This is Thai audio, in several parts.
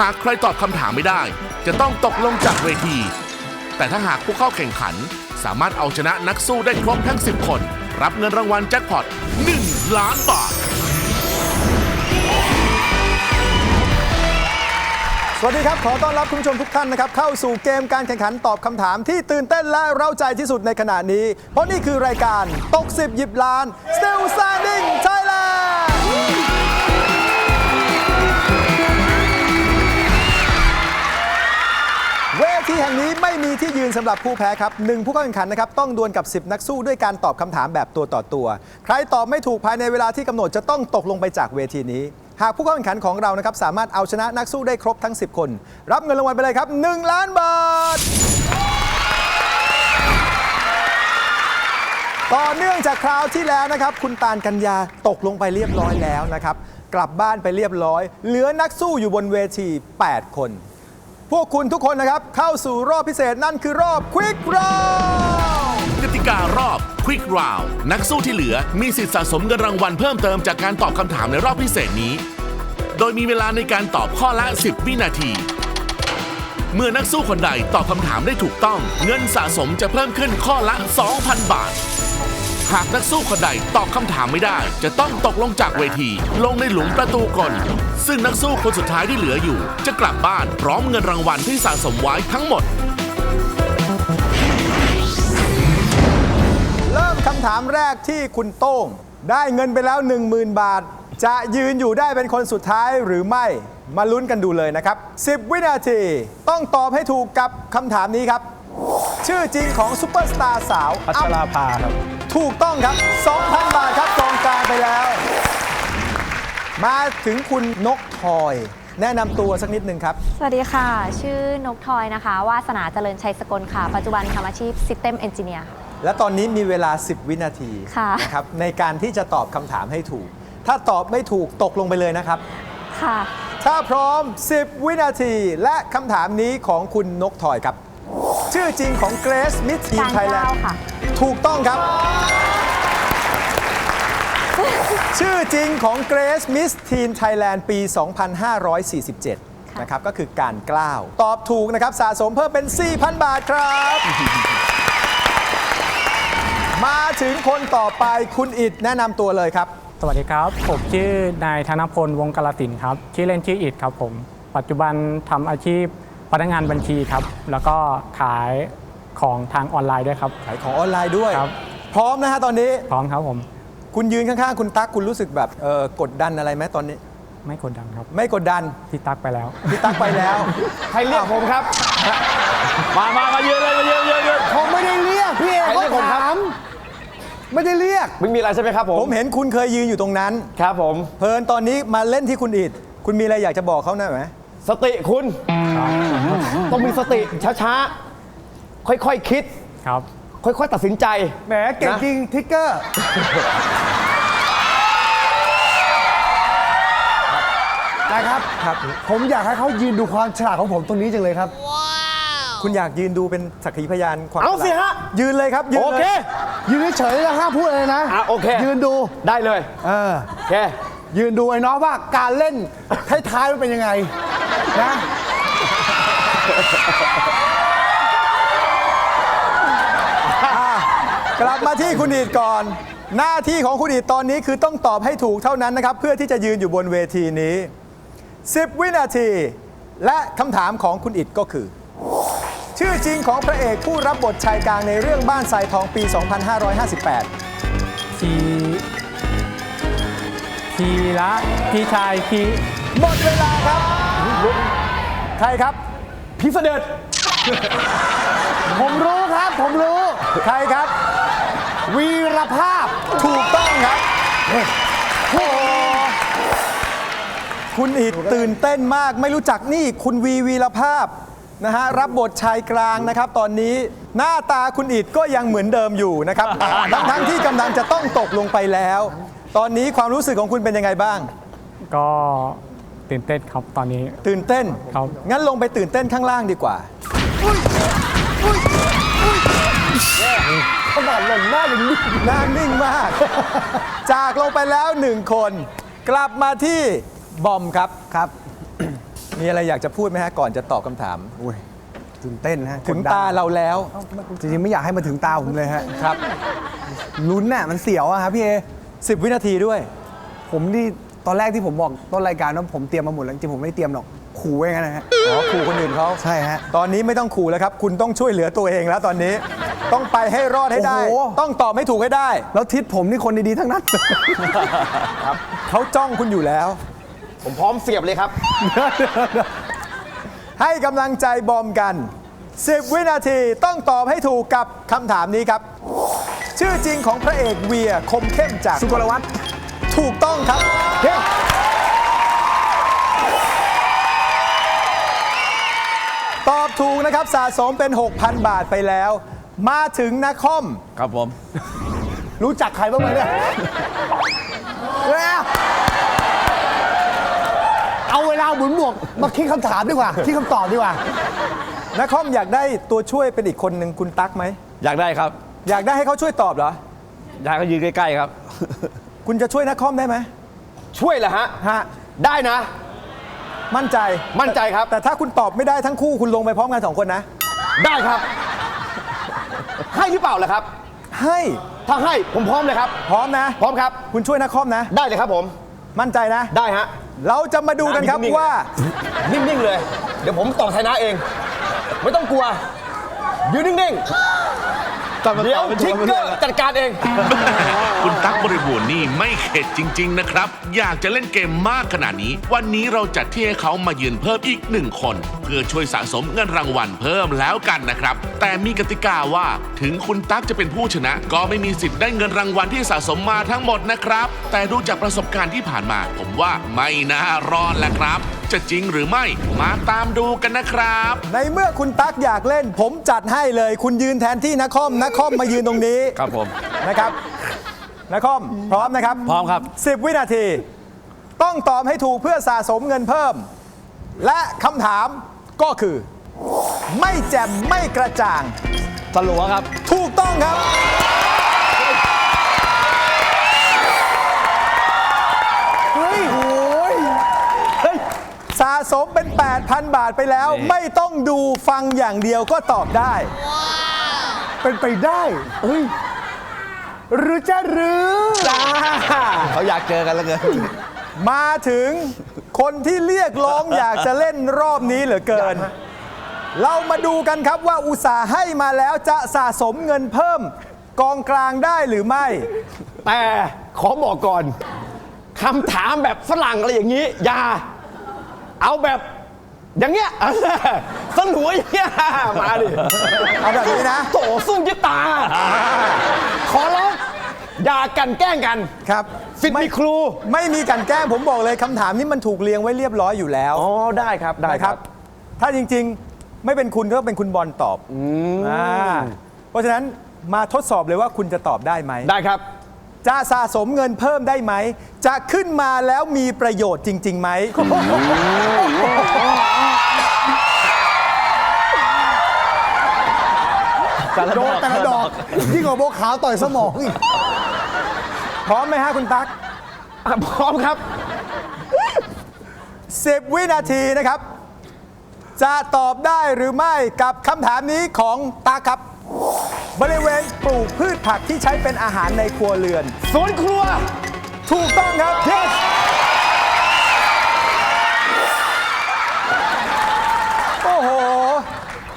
หากใครตอบคำถามไม่ได้ จะต้องตกลงจากเวที แต่ถ้าหากผู้เข้าแข่งขัน สามารถเอาชนะนักสู้ได้ครบทั้ง 10 คน รับเงินรางวัลแจ็คพอต1ล้านบาท สวัสดีครับ ขอต้อนรับคุณผู้ชมทุกท่านนะครับ เข้าสู่เกมการแข่งขันตอบคำถามที่ตื่นเต้นและเร้าใจที่สุดในขณะนี้ เพราะนี่คือรายการตก10หยิบล้าน Still Standing Thailand ที่แห่งนี้ไม่มีที่ยืนสำหรับผู้แพ้ครับหนึ่งผู้เข้าแข่งขันนะครับต้องดวลกับ 10 นักสู้ด้วยการตอบคำถามแบบตัวต่อตัว ใครตอบไม่ถูกภายในเวลาที่กำหนดจะต้องตกลงไปจากเวทีนี้ หากผู้เข้าแข่งขันของเรานะครับสามารถเอาชนะนักสู้ได้ครบทั้ง 10 คน รับเงินรางวัลไปเลยครับ 1 ล้านบาท ต่อเนื่องจากคราวที่แล้วนะครับ คุณตาลกัญญาตกลงไปเรียบร้อยแล้วนะครับ กลับบ้านไปเรียบร้อย เหลือนักสู้อยู่บนเวที 8 คน วกคุณทุกคนนะครับ เข้าสู่รอบพิเศษนั่นคือรอบ Quick Round กติการอบ Quick Round นักสู้ที่เหลือมีสิทธิ์สะสมเงินรางวัลเพิ่มเติมจากการตอบคำถามในรอบพิเศษนี้ โดยมีเวลาในการตอบข้อละ 10 วินาที เมื่อนักสู้คนใดตอบคำถามได้ถูกต้อง เงินสะสมจะเพิ่มขึ้นข้อละ 2,000 บาท หากนักสู้คนใดตอบคำถามไม่ได้ จะต้องตกลงจากเวที ลงในหลุมประตูกลซึ่งนักสู้คนสุดท้ายที่เหลืออยู่ จะกลับบ้านพร้อมเงินรางวัลที่สะสมไว้ทั้งหมด เริ่มคำถามแรกที่คุณโต้ง ได้เงินไปแล้ว 10,000 บาท จะยืนอยู่ได้เป็นคนสุดท้ายหรือไม่มาลุ้นกันดูเลยนะครับ 10 วินาทีต้องตอบให้ถูกกับคำถามนี้ครับ ชื่อจริงของซูเปอร์สตาร์สาว พัชราภาครับ ถูกต้องครับ 2,000 บาทครับกองกลางไปแล้ว มาถึงคุณนกทอย แนะนำตัวสักนิดหนึ่งครับ สวัสดีค่ะ ชื่อนกทอยนะคะ วาสนาเจริญชัยสกลค่ะ ปัจจุบันทำอาชีพ System Engineer ค่ะ และตอนนี้มีเวลา 10 วินาทีค่ะ นะครับในการที่จะตอบคำถามให้ถูก ถ้าตอบไม่ถูกตกลงไปเลยนะครับ ค่ะ ถ้าพร้อม 10 วินาที และคำถามนี้ของคุณนกทอยครับ ชื่อจริงของเกรซมิทีการไทยแลก้านวด์ค่ะ ถูกต้องครับ ชื่อจริงของเกรซมิสทีนไทยแลนด์ปี 2547 นะครับ ก็คือการกล้าว ตอบถูกนะครับ สะสมเพิ่มเป็น 4,000 บาทครับ มาถึงคนต่อไปคุณอิดแนะนำตัวเลยครับ สวัสดีครับ ผมชื่อนายธนพลวงกาลสินครับ ชื่อเล่นชื่ออิดครับผม ปัจจุบันทำอาชีพพนักงานบัญชีครับ แล้วก็ขาย ของทางออนไลน์ด้วยครับ ขายของออนไลน์ด้วย ครับ พร้อมนะฮะตอนนี้ พร้อมครับผม คุณยืนข้างๆ คุณตั๊กคุณรู้สึกแบบเอ่อกดดันอะไรไหมตอนนี้ ไม่กดดันครับไม่กดดันพี่ตั๊กไปแล้ว พี่ตั๊กไปแล้ว ใครเรียกผมครับ มามามายืนเลยมายืนยืนยืน ผมไม่ได้เรียกพี่เอกใครก็เรียกผมครับ ถาม ไม่ได้เรียก ไม่มีอะไรใช่ไหมครับผมผมเห็นคุณเคยยืนอยู่ตรงนั้น ครับผม เพลินตอนนี้มาเล่นที่คุณอิดคุณมีอะไรอยากจะบอกเขาหน่อยไหมสติคุณ ต้องมีสติช้าๆ ค่อยๆคิด ครับ ค่อย ๆ ตัดสินใจ แหมเก่งนะ จริงทิกเกอร์นะครับ ครับ ผมอยากให้เขายืนดูความฉลาดของผมตรงนี้จังเลยครับ คุณอยากยืนดูเป็นสักขีพยานความเอาสิฮะ ยืนเลยครับยืนโอลยเคยืนเฉยๆแล้วห้ามพูดอะไรนะอะโอเค ยืนดู ได้เลยเออ โอเค ยืนดูไอ้น้องว่าการเล่นท้ายๆมันเป็นยังไงนะ กลับมาที่คุณอิดก่อน หน้าที่ของคุณอิดตอนนี้คือต้องตอบให้ถูกเท่านั้นนะครับ เพื่อที่จะยืนอยู่บนเวทีนี้ 10 วินาที และคำถามของคุณอิดก็คือ ชื่อจริงของพระเอกผู้รับบทชายกลางในเรื่องบ้านทรายทองปี 2558 ทีทีละพี่ชายทีหมดเวลาครับ ใครครับ พี่เสด็จ ผมรู้ครับ ผมรู้ ใครครับ วีรภาพ ถูกต้องครับโอ้โหคุณอิดตื่นเต้นมากไม่รู้จักนี่คุณวีวีรภาพนะฮะรับบทชายกลางนะครับ ตอนนี้หน้าตาคุณอิดก็ยังเหมือนเดิมอยู่นะครับ ทั้งทั้งที่กำลังจะต้องตกลงไปแล้ว ตอนนี้ความรู้สึกของคุณเป็นยังไงบ้าง ก็ตื่นเต้นครับตอนนี้ ตื่นเต้น ครับ งั้นลงไปตื่นเต้นข้างล่างดีกว่า ขนาดหล่นหน้าอย่างนี้หน้านิ่งมาก จากลงไปแล้วหนึ่งคน กลับมาที่บอมครับครับ มีอะไรอยากจะพูดไหมฮะก่อนจะตอบคำถาม อุ้ยตื่นเต้นนะฮะถึงกดดันตาเราแล้ว จริงๆไม่อยากให้มาถึงตาผมเลยฮะครับ ลุ้นน่ะมันเสียวอะครับพี่เอ 10 วินาทีด้วย ผมนี่ตอนแรกที่ผมบอกต้นรายการว่าผมเตรียมมาหมดแล้วจริงๆผมไม่ได้เตรียมหรอก ขู่ไว้งั้นนะฮะอ๋อขู่คนอื่นเขาใช่ฮะตอนนี้ไม่ต้องขู่แล้วครับ คุณต้องช่วยเหลือตัวเองแล้วตอนนี้ ต้องไปให้รอดให้ได้ โอ้โห ต้องตอบให้ถูกให้ได้ แล้วทิศผมนี่คนดีๆทั้งนั้น เขาจ้องคุณอยู่แล้ว ผมพร้อมเสียบเลยครับ ให้กำลังใจบอมกัน 10 วินาทีต้องตอบให้ถูกกับคำถามนี้ครับ ชื่อจริงของพระเอกเวียคมเข้มจากสุกลวัฒน์ถูกต้องครับ ตอบถูกนะครับสะสมเป็น 6,000 บาทไปแล้ว มาถึงนักคอม ครับผม รู้จักใครบ้างไหมเนี่ยเว้ยเอาเวลาหมุนหมวกมาคิดคำถามดีกว่า คิดคำตอบดีกว่านักคอมอยากได้ตัวช่วยเป็นอีกคนหนึ่งคุณตั๊กไหม อยากได้ครับ อยากได้ให้เขาช่วยตอบเหรอ อยากให้ยืนใกล้ๆครับ คุณจะช่วยนักคอมได้ไหมช่วยเหรอฮะ ฮะ ได้นะ มั่นใจ มั่นใจครับ แต่ถ้าคุณตอบไม่ได้ทั้งคู่คุณลงไปพร้อมกันสองคนนะ ได้ครับ ให้หรือเปล่าล่ะครับ ให้ถ้าให้ผมพร้อมเลยครับ พร้อมนะ พร้อมครับ คุณช่วยนักคอมนะ ได้เลยครับผม มั่นใจนะ ได้ฮะ เราจะมาดูกันครับนิ่งๆ ว่า นิ่งๆเลย เดี๋ยวผมตอบชนะเอง ไม่ต้องกลัว ยืนนิ่งๆ เดี๋ยวทิกเกอร์จัดการเอง คุณตั๊กบริบูรณ์นี่ไม่เข็ดจริง ๆ นะครับ อยากจะเล่นเกมมากขนาดนี้ วันนี้เราจัดที่ให้เขามายืนเพิ่มอีกหนึ่งคน เพื่อช่วยสะสมเงินรางวัลเพิ่มแล้วกันนะครับ แต่มีกติกาว่าถึงคุณตั๊กจะเป็นผู้ชนะ ก็ไม่มีสิทธิ์ได้เงินรางวัลที่สะสมมาทั้งหมดนะครับ แต่ดูจากประสบการณ์ที่ผ่านมา ผมว่าไม่น่ารอดแหละครับจะจริงหรือไม่มาตามดูกันนะครับ ในเมื่อคุณตั๊กอยากเล่น ผมจัดให้เลย คุณยืนแทนที่นักคอมนักคอมมายืนตรงนี้ครับผมนะครับนักคอมพร้อมนะครับพร้อมครับ 10 วินาที ต้องตอบให้ถูกเพื่อสะสมเงินเพิ่ม และคำถามก็คือ ไม่แจ่มไม่กระจ่างสลัวครับ ถูกต้องครับ สะสมเป็น 8,000 บาทไปแล้ว ไม่ต้องดูฟังอย่างเดียวก็ตอบได้ เป็นไปได้เฮ้ยหรือจะหรือจ้าเขาอยากเจอกันแล้วเกินมาถึงคนที่เรียกร้องอยากจะเล่นรอบนี้เหลือเกิน เรามาดูกันครับว่าอุตสาห์ให้มาแล้วจะสะสมเงินเพิ่ม กองกลางได้หรือไม่ แต่ขอบอกก่อนคำถามแบบฝรั่งอะไรอย่างนี้ อย่า เอาแบบอย่างเงี้ยสนวยอย่างเงี้ยมาดิเอาแบบนี้นะโตสู้ยิตา ขอร้องอย่ากันแกล้งกันครับ สิทธิ์มีครู ไม่มีกลันแกล้งผมบอกเลยคำถามนี้มันถูกเรียงไว้เรียบร้อยอยู่แล้ว อ๋อได้ครับได้นะคครัรับบถ้าจริงๆ ไม่เป็นคุณก็เป็นคุณบอลตอบอ่าเพราะฉะนั้นมาทดสอบเลยว่าคุณจะตอบได้ไหม ได้ครับ จะสะสมเงินเพิ่มได้ไหม จะขึ้นมาแล้วมีประโยชน์จริงๆไหม โดนแต่ละดอกยิ่งกว่าโบวขาวต่อยสมองอีกพร้อมไหมฮะคุณตั๊ก พร้อมครับ 10 วินาทีนะครับ จะตอบได้หรือไม่กับคำถามนี้ของตั๊กครับ บริเวณปลูกพืชผักที่ใช้เป็นอาหารในครัวเรือน สวนครัว ถูกต้องครับ yes โอ้โห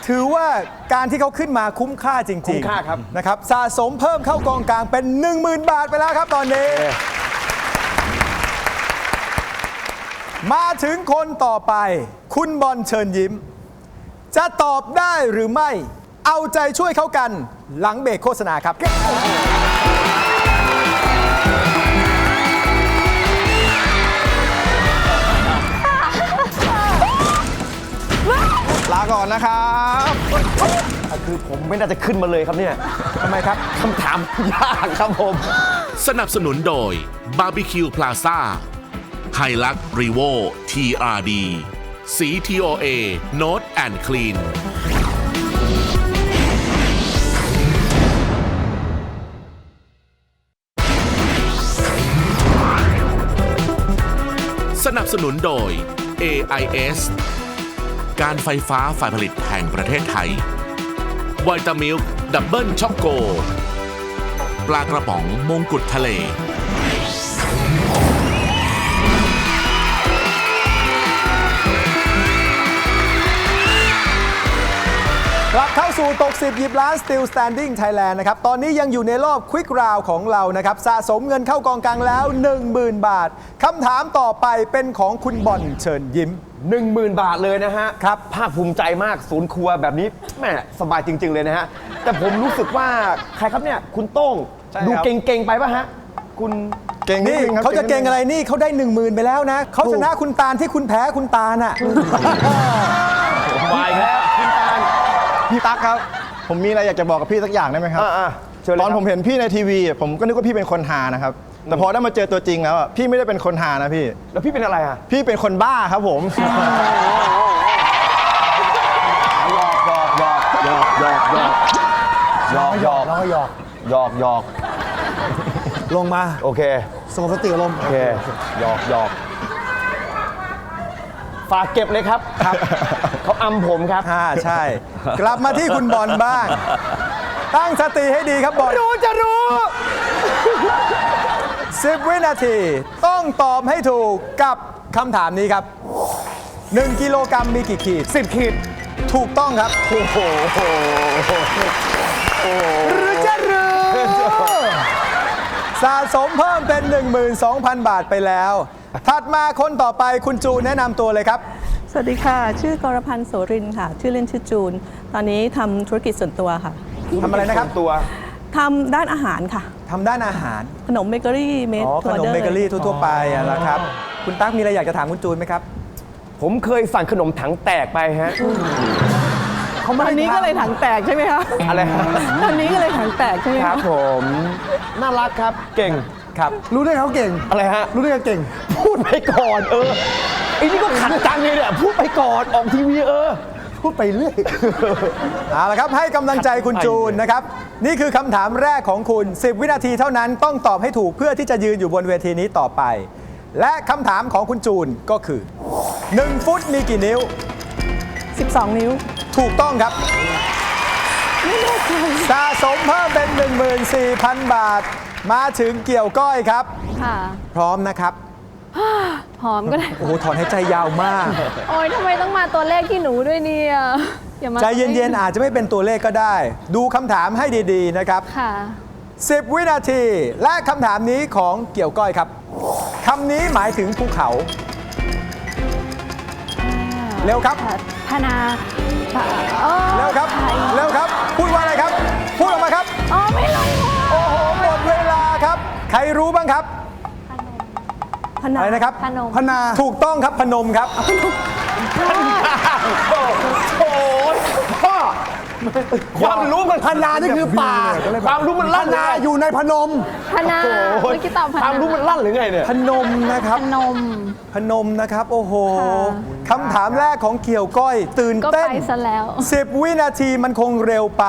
ถือว่าการที่เขาขึ้นมาคุ้มค่าจริงๆคุ้มค่าครับ นะครับสะสมเพิ่มเข้ากองกลางเป็น 10,000 บาทไปแล้วครับตอนนี้ มาถึงคนต่อไป คุณบอลเชิญยิ้ม จะตอบได้หรือไม่ เอาใจช่วยเขากันหลังเบรกโฆษณาครับ ลาก่อนนะครับคือผมไม่น่าจะขึ้นมาเลยครับเนี่ยทำไมครับคำถามยากครับผม สนับสนุนโดยบาร์บีคิวพลาซ่าไฮลักรีโว TRD สีทีโ TOA โนดแอนด์คลีน นับสนุนโดย AIS การไฟฟ้าฝ่ายผลิตแห่งประเทศไทยไวตามิลดับเบิลช็อกโก ปลากระป๋องมงกุฎทะเล สู่ตก 10 หยิบล้าน Still Standing Thailand นะครับ ตอนนี้ยังอยู่ในรอบ Quick Round ของเรานะครับ สะสมเงินเข้ากองกลางแล้ว 10,000 บาท คำถามต่อไปเป็นของคุณบอลเชิญยิ้ม 10,000 บาทเลยนะฮะครับภาคภูมิใจมากศูนย์ครัวแบบนี้แหม่สบายจริง ๆ เลยนะฮะ แต่ผมรู้สึกว่า ใครครับเนี่ย คุณโต้ง ใช่ดูครับเก่ง ๆ ไปป่ะฮะ คุณเก่งนิดนี่นึงครับเขาจะเก่งอะไรนี่เขาได้ 10,000 ไปแล้วนะ เขาชนะคุณตาลที่คุณแพ้คุณตาลน่ะวายแล้วคุณตาล พี่ตั๊กครับ ผมมีอะไรอยากจะบอกกับพี่สักอย่างได้ไหมครับ อ่าๆเชิญเลยตอนครับ ผมเห็นพี่ในทีวีอะผมก็นึกว่าพี่เป็นคนหานะครับ แต่พอได้มาเจอตัวจริงแล้วอะพี่ไม่ได้เป็นคนหานะพี่ แล้วพี่เป็นอะไรอะพี่เป็นคนบ้าครับผม หยอกหยอกหยอกหยอกหยอกหยอกแล้วก็หยอกหยอกหยอกลงมาโอเคสงบสติอารมณ์โอเคหยอกหยอก ฝากเก็บเลยครับครับ เขาอำผมครับ อ่าใช่ กลับมาที่คุณบอลบ้าง ตั้งสติให้ดีครับบอลรู้จะรู้10วินาที ต้องตอบให้ถูกกับคำถามนี้ครับ 1 กิโลกรัมมีกี่ขีด 10 ขีด ถูกต้องครับ โอ้โหหรือจะรู้สะสมเพิ่มเป็น 12,000 บาทไปแล้ว ถัดมาคนต่อไปคุณจูนแนะนำตัวเลยครับ สวัสดีค่ะ ชื่อกรพันธ์โสรินทร์ค่ะ ชื่อเล่นชื่อจูน ตอนนี้ทำธุรกิจส่วนตัวค่ะทำอะไรนะครับ ตัวทำด้านอาหารค่ะ ทำด้านอาหาร ขนมเบเกอรี่เมดอ๋อ ขนมเบเกอรี่ทั่วๆไปอะนะครับ คุณตั๊กมีอะไรอยากจะถามคุณจูนไหมครับ ผมเคยสั่งขนมถังแตกไปฮะ ตอนนี้ก็เลยถังแตกใช่ไหมคะอะไรฮะ ตอนนี้ก็เลยถังแตกใช่ไหมคคะรับผม น่ารักครับ เก่ง ครับ รู้ได้เขาเก่ง อะไรฮะ รู้ได้เขาเก่ง พูดไปก่อนเออไอ้นี่ก็ขัดจังเลยเนี่ยพูดไปก่อนออกทีวีเออ พูดไปเรื่อย เอาละครับให้กำลังใจคุณจูนนะครับ นี่คือคำถามแรกของคุณ 10 วินาทีเท่านั้นต้องตอบให้ถูกเพื่อที่จะยืนอยู่บนเวทีนี้ต่อไป และคำถามของคุณจูนก็คือ 1 ฟุตมีกี่นิ้ว 12 นิ้ว ถูกต้องครับ สะสมเพิ่มเป็น 14,000 บาท มาถึงเกี่ยวก้อยครับ ค่ะ พร้อมนะครับ หอมก็ได้ โอ้โหถอนหายใจยาวมาก โอ๊ยทำไมต้องมาตัวเลขที่หนูด้วยเนี่ยอย่ามาใจเย็นๆอาจจะไม่เป็นตัวเลขก็ได้ ดูคำถามให้ดีๆนะครับ ค่ะ 10 วินาที และคำถามนี้ของเกี่ยวก้อยครับคำนี้หมายถึงภูเขา เร็วครับ พนา ใครรู้บ้างครับ พนาอะไรนะครับ พนมพนาถูกต้องครับพนมครับโอ้ยพ่อความรู้มันพนานี่คือป่าความรู้มันพลั่นนาอยู่ในพนม พนาโอ้ยเมื่อกี้ตอบพนาความรู้มันลั่นหรือไงเนี่ย พนมนะครับ พนม พนมนะครับ โอ้โหค่ะคำถามแรกของเกี่ยวก้อย ตื่นก็เต้นไปซะแล้ว 10 วินาทีมันคงเร็วไป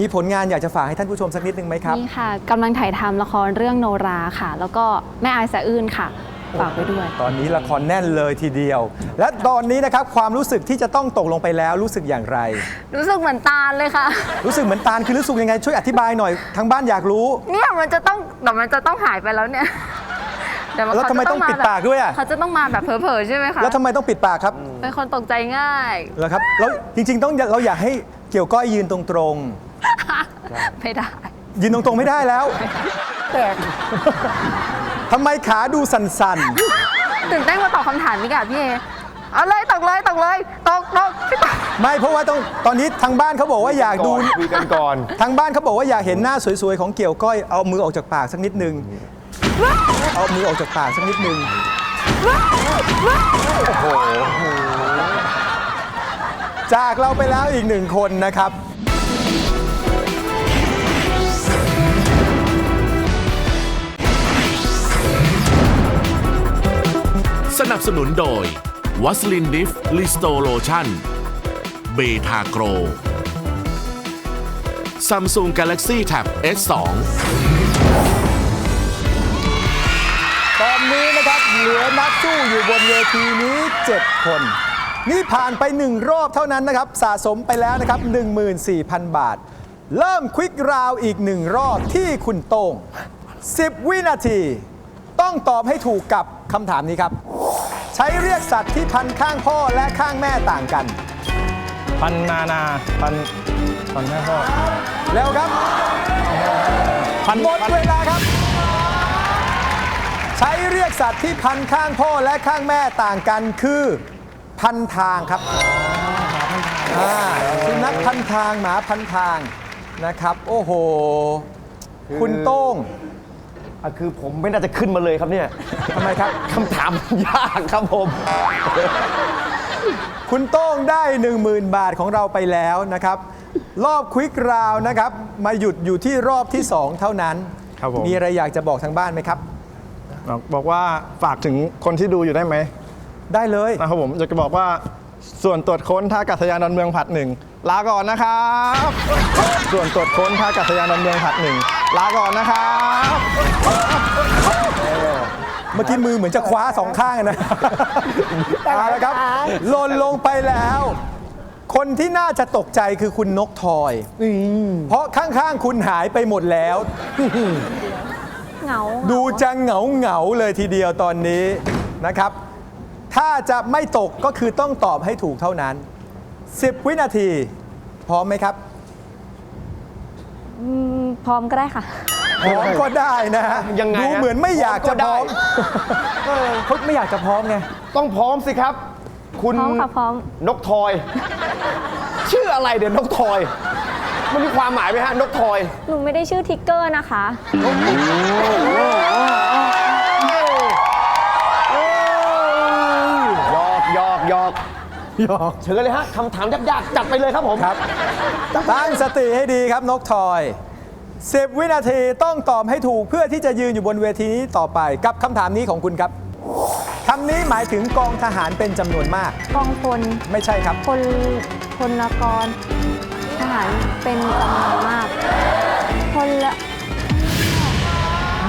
มีผลงานอยากจะฝากให้ท่านผู้ชมสักนิดนึงไหมครับ นี่ค่ะกำลังถ่ายทำละครเรื่องโนราค่ะ แล้วก็แม่อายสะอื้นค่ะฝากไว้ด้วย ตอนนี้ละครแน่นเลยทีเดียว และตอนนี้นะครับความรู้สึกที่จะต้องตกลงไปแล้วรู้สึกอย่างไร รู้สึกเหมือนตาลเลยค่ะ รู้สึกเหมือนตาลคือรู้สึกยังไงช่วยอธิบายหน่อยทางบ้านอยากรู้เนี่ยมันจะต้องแต่มันจะต้องหายไปแล้วเนี่ยเดี๋ยวแล้วทำไมเขาจะต้องปิดแบบปากด้วยอะเขาจะต้องมาแบบเผลอๆใช่ไหมคะแล้วทำไมต้องปิดปากครับเป็นคนตกใจง่ายเหรอครับแล้วจริงๆต้องเราอยากให้เกี่ยวก้อยยืนตรง ไม่ได้ๆยืนตรงๆไม่ได้แล้วทำไมขาดูสั่นตื่นเต้นมาตอบคำถามนี้กับพี่เอเอาเลยตกเลยตกเลยตกตกพี่ตกๆ ไม่เพราะว่าต้องตอนนี้ทางบ้านเขาบอกว่าอยากดูคุยกันก่อน ทางบ้านเขาบอกว่าอยากเห็นหน้าสวยๆของเกี่ยวก้อยเอามือออกจากปากสักนิดนึง เอามือออกจากปากสักนิดนึงจากเราไปแล้วอีกหนึ่งคนนะครับ สนับสนุนโดยวัสลินดิฟลิสโตโลชั่น เบทาโกรซัมซุงกาแล็กซี่แท็บ S2 ตอนนี้นะครับเหลือนักสู้อยู่บนเวทีนี้ 7 คน นี่ผ่านไป 1 รอบเท่านั้นนะครับ สะสมไปแล้วนะครับ 14,000 บาท เริ่มควิกราวอีก1รอบที่คุณโต้ง10 วินาที ต้องตอบให้ถูกกับคำถามนี้ครับ ใช้เรียกสัตว์ที่พันข้างพ่อและข้างแม่ต่างกัน พันนานาพันพันแม่พ่อแล้วครับ พันหมดเวลาครับ ใช้เรียกสัตว์ที่พันข้างพ่อและข้างแม่ต่างกันคือ พันทางครับอ่าสุนัขพันทางหมาพันทางนะครับ โอ้โห คุณโต้ง อะคือผมไม่น่าจะขึ้นมาเลยครับเนี่ยทำไมครับคำถามมันยากครับผม คุณโต้งได้ 10,000 บาทของเราไปแล้วนะครับ รอบควิกราวนะครับ มาหยุดอยู่ที่รอบที่ 2 เท่านั้นครับผมมีอะไรอยากจะบอกทางบ้านไหมครับบอกบอกว่าฝากถึงคนที่ดูอยู่ได้ไหมได้เลย นะครับผมอยากจะบอกว่าส่วนตรวจค้นท่าอากาศยานดอนเมืองผัดหนึ่ง ลาก่อนนะครับ ส่วนตรวจค้นท่าอากาศยานดอนเมืองผัดหนึ่งลาก่อนนะครับ เมื่อกี้มือเหมือนจะคว้าสองข้างนะ เอาละครับหล่นลงไปแล้ว คนที่น่าจะตกใจคือคุณนกทอย เพราะข้างๆ คุณหายไปหมดแล้ว เหงาดูจะเหงาเหงาๆเลยทีเดียวตอนนี้นะครับ ถ้าจะไม่ตกก็คือต้องตอบให้ถูกเท่านั้น 10 วินาที พร้อมไหมครับ อืมพร้อมก็ได้ค่ะ พร้อมก็ได้นะฮะยังไงฮะดูเหมือนไม่อยากจะพร้อมพร้อมก็ได้ เออเขาไม่อยากจะพร้อมไง ต้องพร้อมสิครับ คุณพร้อมค่ะพร้อม นกทอย ชื่ออะไรเดี๋ยวนกทอย มันมีความหมายไหมฮะ นกทอย หนูไม่ได้ชื่อทิกเกอร์นะคะห หยอกเชิญเลยฮะคำถามยากๆจัดไปเลยครับผมครับตั้งสติให้ดีครับนกทอย10 วินาทีต้องตอบให้ถูกเพื่อที่จะยืนอยู่บนเวทีนี้ต่อไปกับคำถามนี้ของคุณครับคำนี้หมายถึงกองทหารเป็นจำนวนมาก กองพลไม่ใช่ครับพลพลกรทหารเป็นจำนวนมากพลละ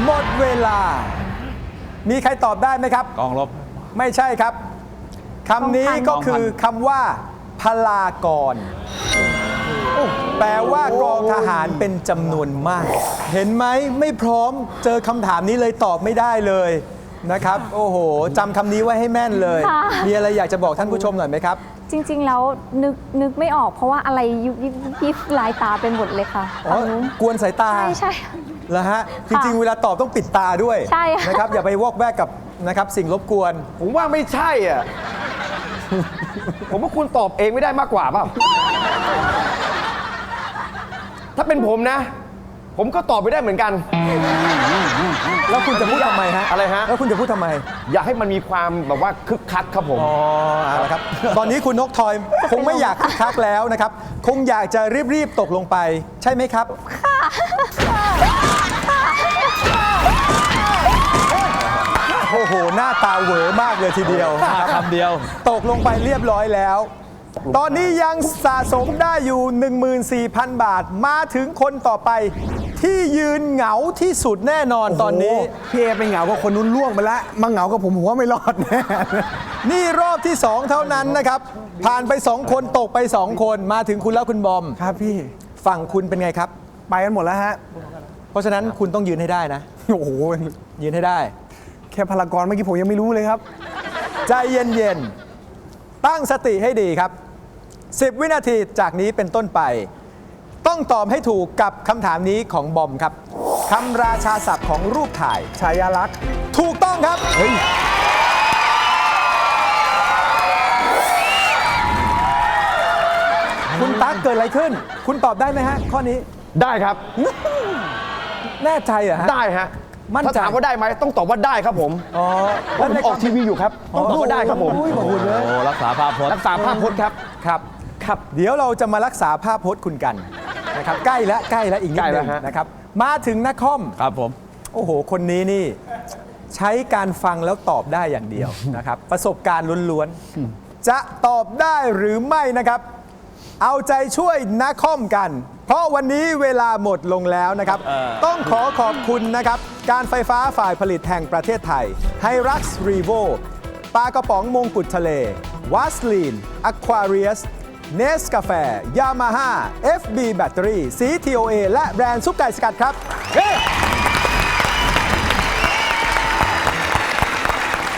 หมดเวลา มีใครตอบได้ไหมครับ กองรบไม่ใช่ครับ คำนี้ก็คือคำว่าพลากร แปลว่ากองทหารเป็นจำนวนมาก เห็นไหมไม่พร้อมเจอคำถามนี้เลยตอบไม่ได้เลยนะครับ โอ้โหจำคำนี้ไว้ให้แม่นเลย ค่ะ มีอะไรอยากจะบอกท่านผู้ชมหน่อยไหมครับ จริง ๆ แล้วนึกนึกไม่ออกเพราะว่าอะไรยุบยิบยิบยิบลายตาเป็นหมดเลยค่ะอ๋อ ฝั่งนู้นกวนสายตา ใช่ใช่เหรอฮะ จริง ๆ เวลาตอบต้องปิดตาด้วยใช่ค่ะ นะครับ อย่าไปวอกแวกกับนะครับสิ่งรบกวน ผมว่าไม่ใช่อะ ผมว่าคุณตอบเองไม่ได้มากกว่าเปล่า ถ้าเป็นผมนะ ผมก็ตอบไม่ได้เหมือนกัน แล้วคุณจะพูดทำไมฮะอะไรฮะ แล้วคุณจะพูดทำไม อยากให้มันมีความแบบว่าคึกคักครับผม อ๋อเอาละครับ ตอนนี้คุณนกทอยคงไม่อยากคึกคักแล้วนะครับ คงอยากจะรีบๆตกลงไป ใช่ไหมครับโอ้โหหน้าตาเหวอมากเลยทีเดียวนะครับคำเดียว ตกลงไปเรียบร้อยแล้ว ตอนนี้ยังสะสมได้อยู่ 14,000 บาทมาถึงคนต่อไป ที่ยืนเหงาที่สุดแน่นอนตอนนี้ โโหพี่เอไปเหงากับคนนู้นล่วงไปแล้วมาเหงากับผมผมว่าไม่รอดแน่ นี่รอบที่ 2 เท่านั้นนะครับ ผ่านไป 2 คนตกไป 2 คนมาถึงคุณแล้วคุณบอม ครับพี่ฝั่งคุณเป็นไงครับ ไปกันหมดแล้วฮะเพราะฉะนั้นคุณต้องยืนให้ได้นะ โอ้โหยืนให้ได้แค่พลากรเมื่อกี้ผมยังไม่รู้เลยครับ ใจเย็นๆ ตั้งสติให้ดีครับ 10 วินาทีจากนี้เป็นต้นไป ต้องตอบให้ถูกกับคำถามนี้ของบอมครับคำราชาศัพท์ของรูปถ่ายชายาลักษณ์ถูกต้องครับคุณตั๊กเกิดอะไรขึ้น คุณตอบได้ไหมฮะ ข้อนี้ ได้ครับ แน่ใจเหรอฮะ ได้ฮะ มั่นใจถ้าถามว่าได้ไหมต้องตอบว่าได้ครับผมอ๋อเพราะผมออกทีวีอยู่ครับต้องตอบว่าได้ครับผมโอ้ยบอกคุณเลย โอ้รักษาภาพพจน์รักษาภาพพจน์ครับ ครับครับเดี๋ยวเราจะมารักษาภาพพจน์คุณกันนะครับใกล้แล้วใกล้แล้วอีกนิดใกล้นึแล้วงฮะ นะครับ มาถึงนักคอม ครับผม โอ้โห คนนี้นี่ ใช้การฟังแล้วตอบได้อย่างเดียว นะครับ ประสบการณ์ล้วนๆ จะตอบได้หรือไม่นะครับ เอาใจช่วยนักคอมกัน เพราะวันนี้เวลาหมดลงแล้วนะครับ ต้องขอขอบคุณนะครับ การไฟฟ้าฝ่ายผลิตแห่งประเทศไทยไฮรักซ์รีโวปลากระป๋องมงกุฎทะเลวัสลีนอควาเรียสเนสกาแฟยามาฮ่า FB แบตเตอรี่สี TOA และแบรนด์ซุปไก่สกัดครับ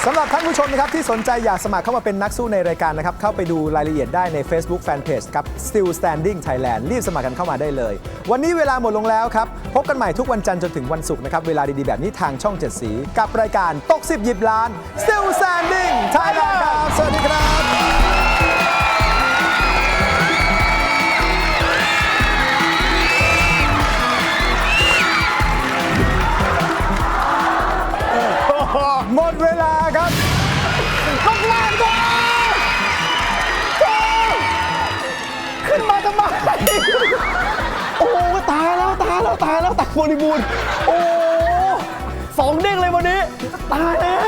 สำหรับท่านผู้ชมนะครับที่สนใจอยากสมัครเข้ามาเป็นนักสู้ในรายการนะครับ เข้าไปดูรายละเอียดได้ใน Facebook Fanpage ครับ Still Standing Thailand รีบสมัครกันเข้ามาได้เลย วันนี้เวลาหมดลงแล้วครับ พบกันใหม่ทุกวันจันทร์จนถึงวันศุกร์นะครับ เวลาดีๆ แบบนี้ทางช่อง 7 สี กับรายการตกสิบหยิบล้าน Still Standing Thailand ครับ สวัสดีครับ โอ้โหตายแล้วตายแล้วตายแล้วตักบริบูรณ์โอ้โหสองเด้งเลยวันนี้ ตายแล้ว